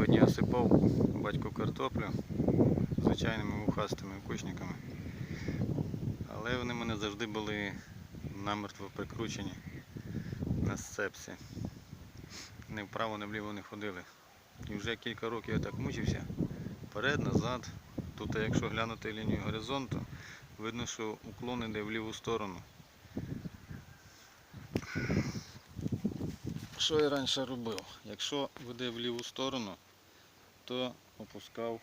сьогодні осипав батько картоплю звичайними вухастими кучниками. Але вони мене завжди були намертво прикручені на сцепці. Не вправо, не вліво не ходили. І вже кілька років я так мучився. Вперед, назад. Тут, якщо глянути лінію горизонту, видно, що уклон іде в ліву сторону. Що я раніше робив? Якщо веде в ліву сторону, то опускав,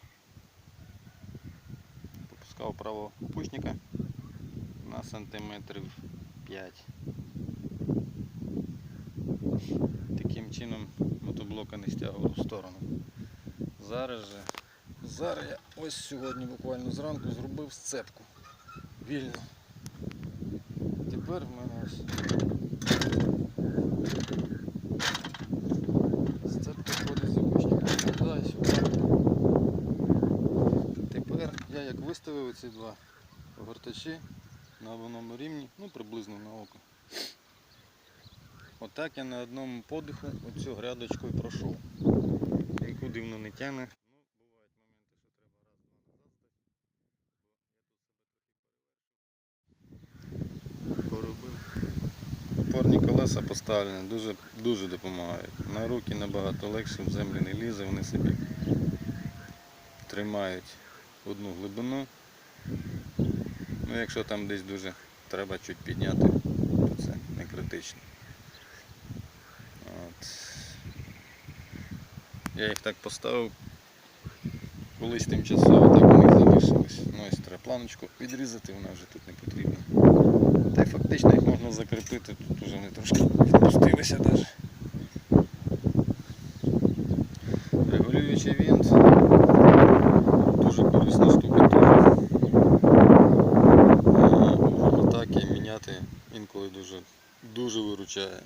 опускав правого опушника на сантиметрів 5. Таким чином мотоблока не стягував в сторону. Зараз же, зараз я ось сьогодні буквально зранку зробив сцепку вільно. Тепер в мене ось як виставив ці два огортачі на одному рівні, ну приблизно на око. Отак я на одному подиху оцю грядочку і пройшов. Нікуди воно не тягне. Ну. Опорні колеса поставлені, дуже, дуже допомагають. На руки набагато легше, в землю не лізе, вони собі тримають одну глибину. Ну, якщо там десь дуже треба чуть підняти, то це не критично. От. Я їх так поставив. Колись тимчасово так у них залишилось. Ну ось треба планочку відрізати, вона вже тут не потрібна. Та й фактично їх можна закріпити, тут вже вони трошки відпустилися навіть. Регулюючий винт. Дуже, дуже виручає.